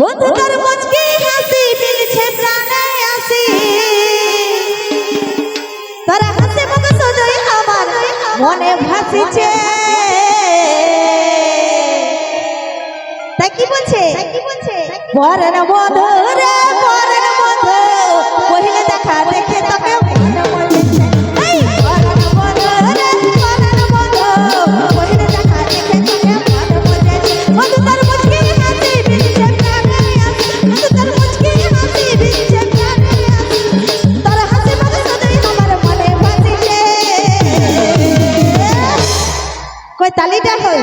বন্ধু তোর মুচকি হাসি দিলছে প্রাণে আসি তোর হাসি মুখ শুধুই আমার মনে ভাসিছে। তাই কি বলছে? পরন বধুরা হয়, তালিটা হয়।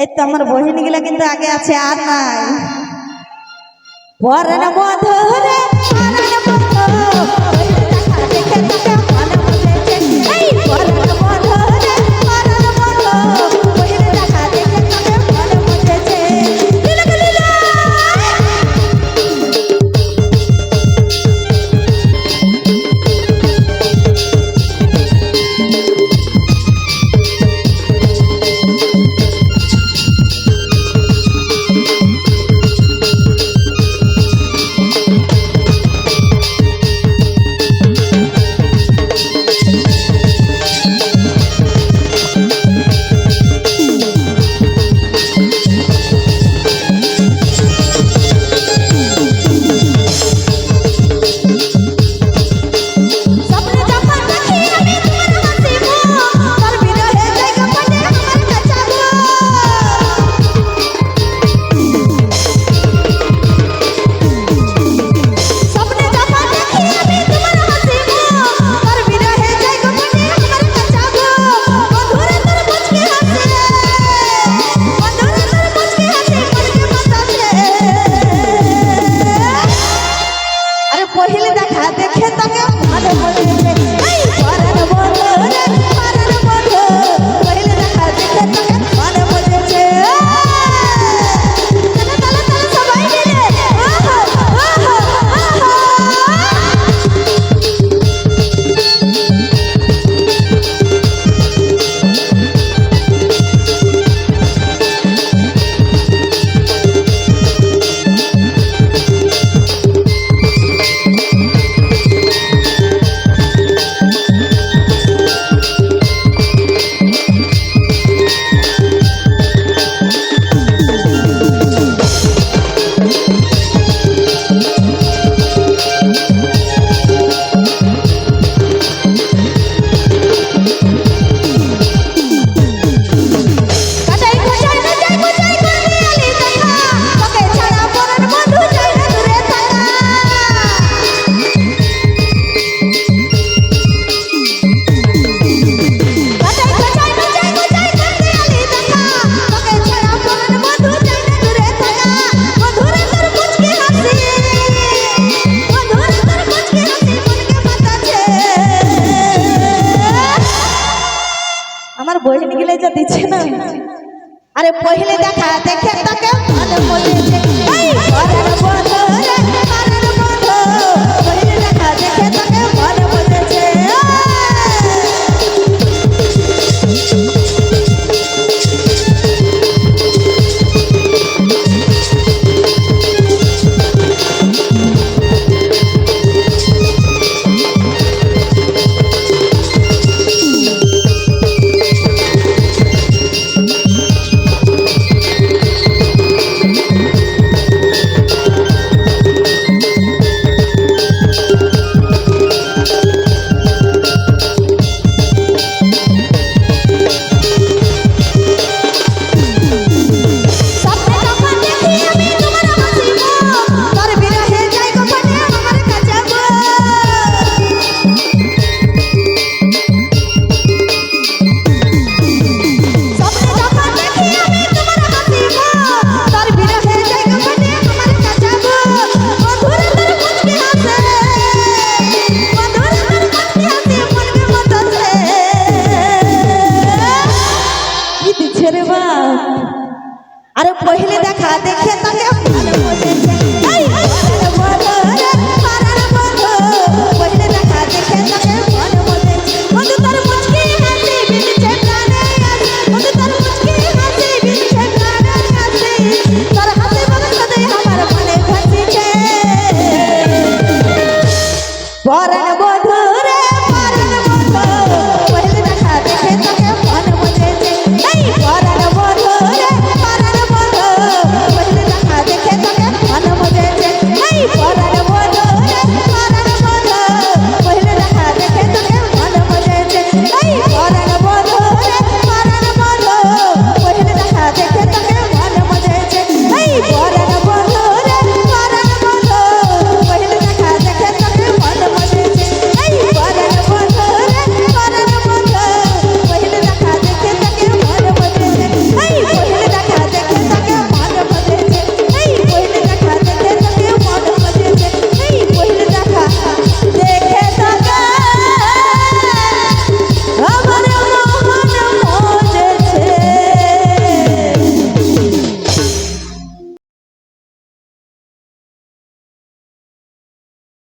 এই তো আমার বহিনী গুলা কিন্তু আগে আছে, আর নাই। পরন বধরে পরন বহিন গেলে যা দিচ্ছে না। আরে পহিলে দেখা দেখে তাকে মানে বলে এই ঘরে পড়লে দেখা